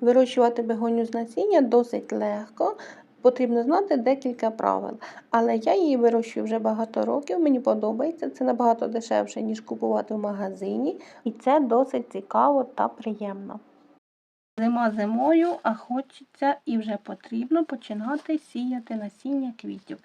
Вирощувати бегоню з насіння досить легко. Потрібно знати декілька правил. Але я її вирощую вже багато років. Мені подобається. Це набагато дешевше, ніж купувати в магазині. І це досить цікаво та приємно. Зима зимою, а хочеться і вже потрібно починати сіяти насіння квітів.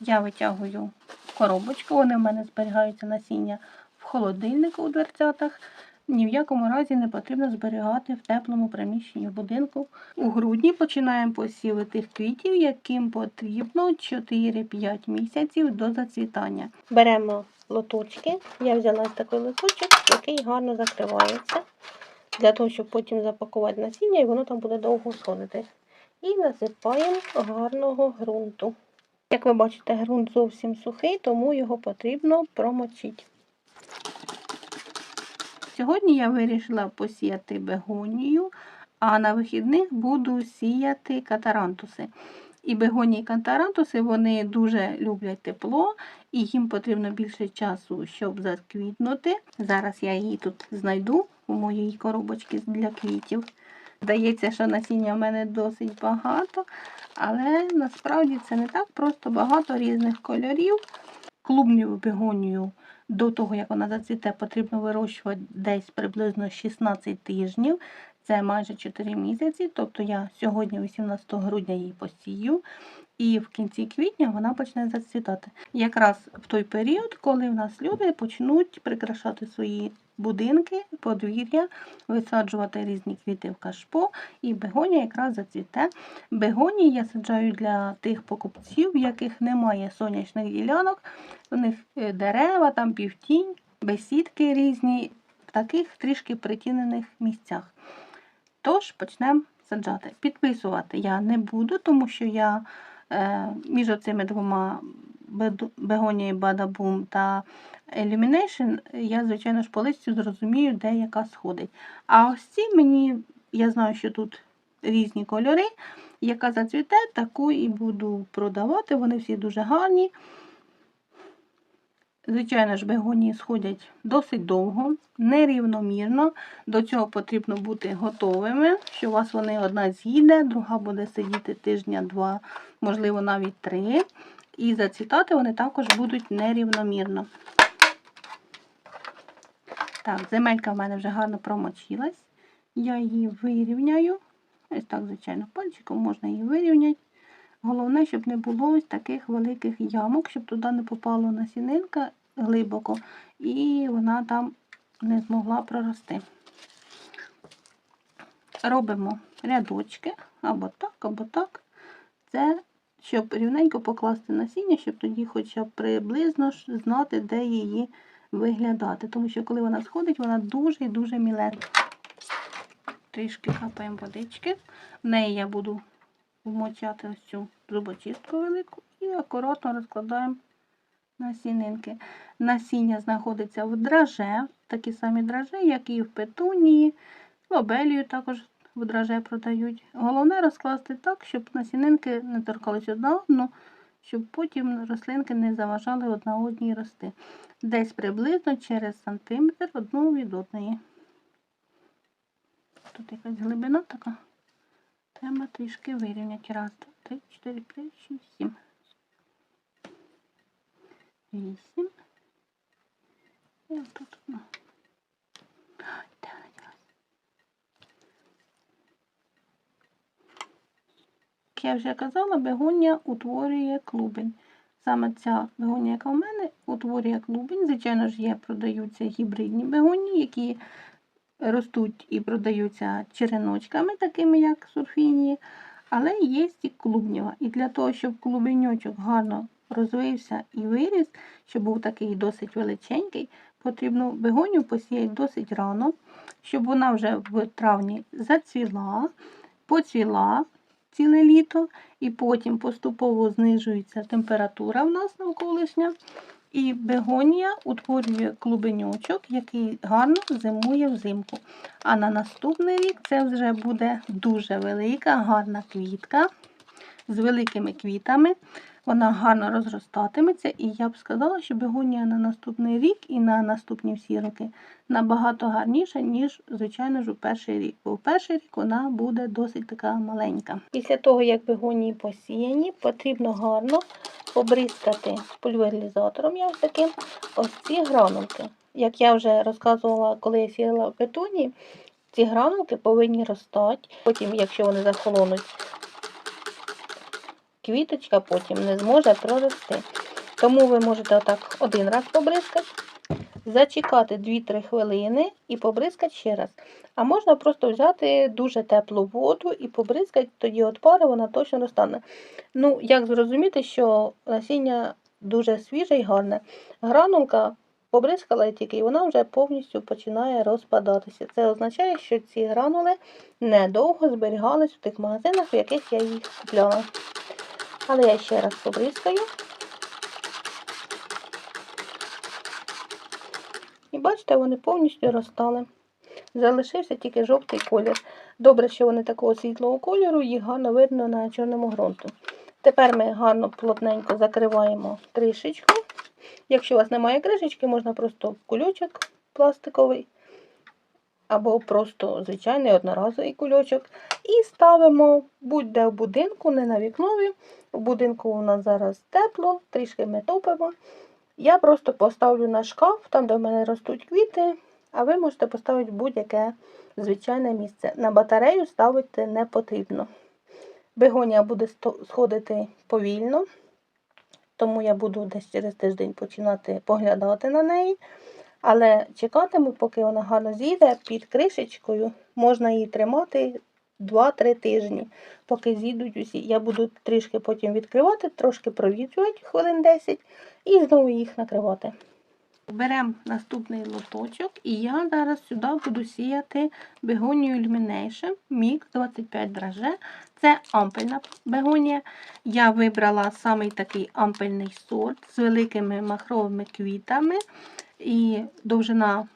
Я витягую коробочку, вони в мене зберігаються насіння в холодильнику у дверцятах. Ні в якому разі не потрібно зберігати в теплому приміщенні будинку. У грудні починаємо посіви тих квітів, яким потрібно 4-5 місяців до зацвітання. Беремо лоточки. Я взяла такий лоточок, який гарно закривається, для того, щоб потім запакувати насіння і воно там буде довго сходити. І насипаємо гарного ґрунту. Як ви бачите, ґрунт зовсім сухий, тому його потрібно промочити. Сьогодні я вирішила посіяти бегонію, а на вихідних буду сіяти катарантуси. І бегонії і катарантуси вони дуже люблять тепло, і їм потрібно більше часу, щоб заквітнути. Зараз я її тут знайду у моїй коробочці для квітів. Здається, що насіння в мене досить багато, але насправді це не так просто багато різних кольорів. Клубню бегонію до того, як вона зацвіте, потрібно вирощувати десь приблизно 16 тижнів. Це майже 4 місяці. Тобто я сьогодні, 18 грудня, її посію, і в кінці квітня вона почне зацвітати. Якраз в той період, коли в нас люди почнуть прикрашати свої будинки, подвір'я, висаджувати різні квіти в кашпо, і бегонія якраз зацвіте. Бегонії я саджаю для тих покупців, в яких немає сонячних ділянок, у них е, дерева, там півтінь, бесідки різні, в таких трішки притінених місцях. Тож почнемо саджати. Підписувати я не буду, тому що я між оцими двома бегонією Бадабум та Illumination, я, звичайно ж, по листю зрозумію, де яка сходить. А ось ці мені, я знаю, що тут різні кольори. Яка зацвіте, таку і буду продавати. Вони всі дуже гарні. Звичайно ж, бегонії сходять досить довго, нерівномірно. До цього потрібно бути готовими, що у вас вони одна з'їде, друга буде сидіти тижня-два, можливо, навіть три. І зацвітати вони також будуть нерівномірно. Так, земелька в мене вже гарно промочилась. Я її вирівняю. Ось так, звичайно, пальчиком можна її вирівняти. Головне, щоб не було ось таких великих ямок, щоб туди не попало насінинка глибоко, і вона там не змогла прорости. Робимо рядочки або так, або так. Це щоб рівненько покласти насіння, щоб тоді хоча б приблизно знати, де її виглядати. Тому що коли вона сходить, вона дуже і дуже міленька. Трішки капаємо водички. В неї я буду вмочати ось цю зубочистку велику і акуратно розкладаємо насінинки. Насіння знаходиться в драже, такі самі драже, як і в петунії, лобелію також в драже продають. Головне розкласти так, щоб насінинки не торкались одна одну, щоб потім рослинки не заважали одна одній рости. Десь приблизно через сантиметр одну від одної. Тут якась глибина така. Треба трішки вирівняти. Раз, два, три, чотири, п'ять, шість, сім. Вісім. І отут раз. Як я вже казала, бегонія утворює клубень. Саме ця бегонія, яка в мене, утворює клубень. Звичайно ж, є, продаються гібридні бегонії, які ростуть і продаються череночками, такими як сурфінії, але є і клубніва. І для того, щоб клубеньочок гарно розвився і виріс, щоб був такий досить величенький, потрібно бегонію посіяти досить рано, щоб вона вже в травні зацвіла, поцвіла ціле літо, і потім поступово знижується температура в нас навколишня. І бегонія утворює клубеньочок, який гарно зимує взимку. А на наступний рік це вже буде дуже велика, гарна квітка з великими квітами. вона гарно розростатиметься, і я б сказала, що бегонія на наступний рік і на наступні всі роки набагато гарніша, ніж, звичайно ж, у перший рік. Бо у перший рік вона буде досить така маленька. Після того, як бегонії посіяні, потрібно гарно побризкати пульверізатором я ось таким ось ці гранулки. Як я вже розказувала, коли я сіяла петуні, ці гранулки повинні ростати. Потім, якщо вони захолонуть, квіточка потім не зможе прорости. Тому ви можете отак один раз побризкати, зачекати 2-3 хвилини і побризкати ще раз. А можна просто взяти дуже теплу воду і побризкати, тоді от пари вона точно розтане. Ну, як зрозуміти, що насіння дуже свіже і гарне. Гранулка побризкала тільки, і вона вже повністю починає розпадатися. Це означає, що ці гранули недовго зберігались в тих магазинах, в яких я їх купляла. Але я ще раз побризкаю. Бачите, вони повністю розтали. Залишився тільки жовтий колір. Добре, що вони такого світлого кольору, їх гарно видно на чорному ґрунту. Тепер ми гарно плотненько закриваємо кришечку. Якщо у вас немає кришечки, можна просто кульочок пластиковий або просто звичайний одноразовий кульочок. І ставимо будь-де в будинку, не на вікнові. В будинку у нас зараз тепло, трішки ми топимо. Я просто поставлю на шкаф, там, де в мене ростуть квіти, а ви можете поставити будь-яке звичайне місце. На батарею ставити не потрібно. Бегонія буде сходити повільно, тому я буду десь через тиждень починати поглядати на неї. Але чекатиму, поки вона гарно зійде під кришечкою, можна її тримати 2-3 тижні, поки зійдуть усі. Я буду трішки потім відкривати, трошки провітрювати хвилин 10 і знову їх накривати. Беремо наступний лоточок, і я зараз сюди буду сіяти бегонію Illumination Mix 25 драже. Це ампельна бегонія. Я вибрала самий такий ампельний сорт з великими махровими квітами. І довжина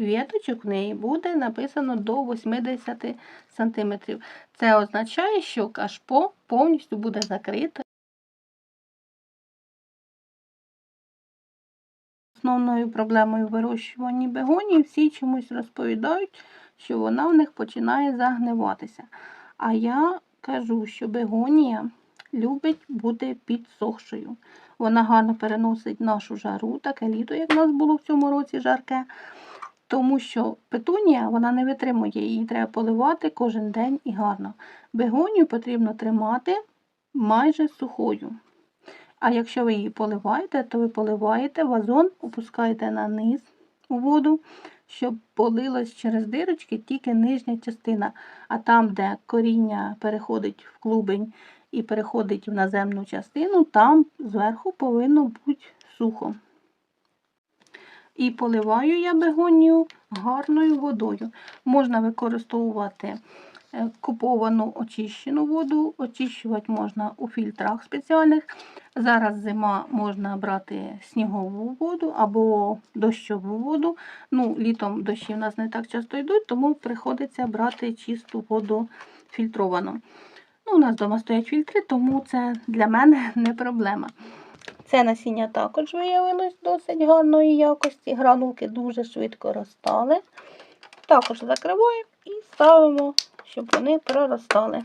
віточок в неї буде написано до 80 см. Це означає, що кашпо повністю буде закрите. Основною проблемою вирощування бегонії всі чомусь розповідають, що вона в них починає загниватися. А я кажу, що бегонія любить бути підсохшою. Вона гарно переносить нашу жару, таке літо, як в нас було в цьому році жарке. Тому що петунія вона не витримує, її треба поливати кожен день і гарно. Бегонію потрібно тримати майже сухою. А якщо ви її поливаєте, то ви поливаєте вазон, опускаєте на низ у воду, щоб полилось через дирочки тільки нижня частина. А там, де коріння переходить в клубень і переходить в наземну частину, там зверху повинно бути сухо. І поливаю я бегонію гарною водою. Можна використовувати е, куповану очищену воду, очищувати можна у фільтрах спеціальних. Зараз зима можна брати снігову воду або дощову воду. Ну, Літом дощі в нас не так часто йдуть, тому приходиться брати чисту воду фільтровану. Ну, У нас вдома стоять фільтри, тому це для мене не проблема. Це насіння також виявилось досить гарної якості. Гранулки дуже швидко розтали. Також закриваємо і ставимо, щоб вони проростали.